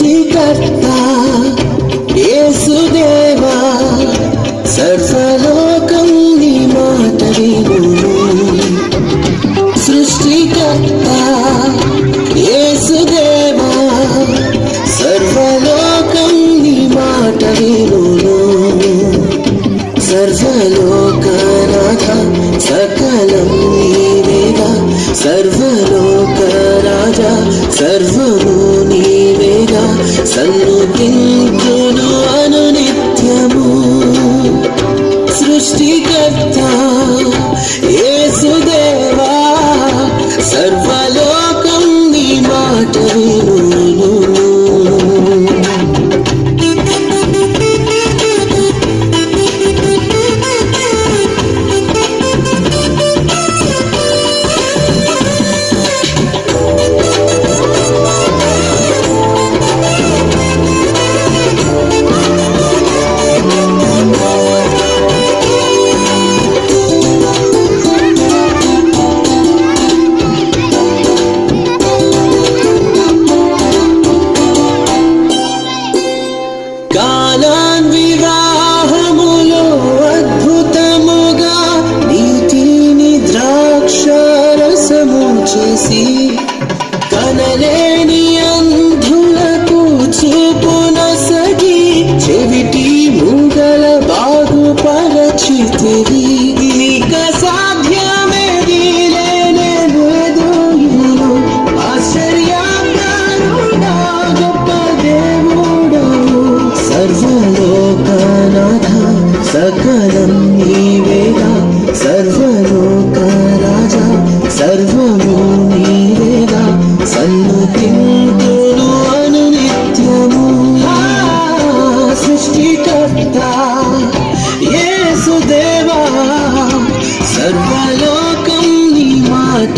సృష్టికర్త యేసుదేవా సర్వలోకం నీ మాట వినును సృష్టికర్త యేసుదేవా సర్వలోకం నీ మాట వినును సర్వలోకనాథ సకలం నీవేగా. సర్వలోకరాజా సర్వము సన్నుతింతును అను నిత్యము సృష్టికర్త సకలం నీవేగా సర్వలోక రాజా సర్వము నీవేగా సన్నుతింతులు అను నిత్యము సృష్టికర్త యేసుదేవా సర్వలోకం నీ మాట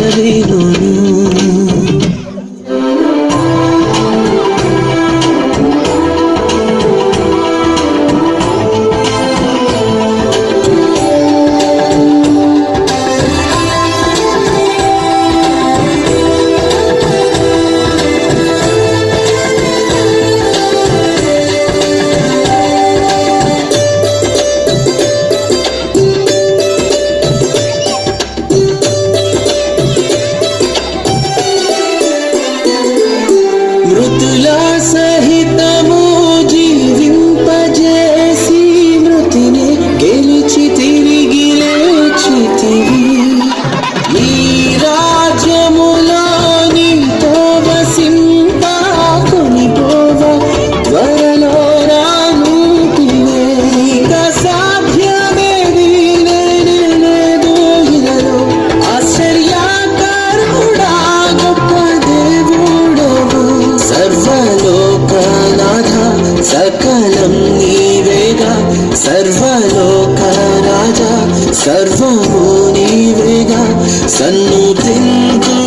సర్వము నీవేగా సన్ను తింటు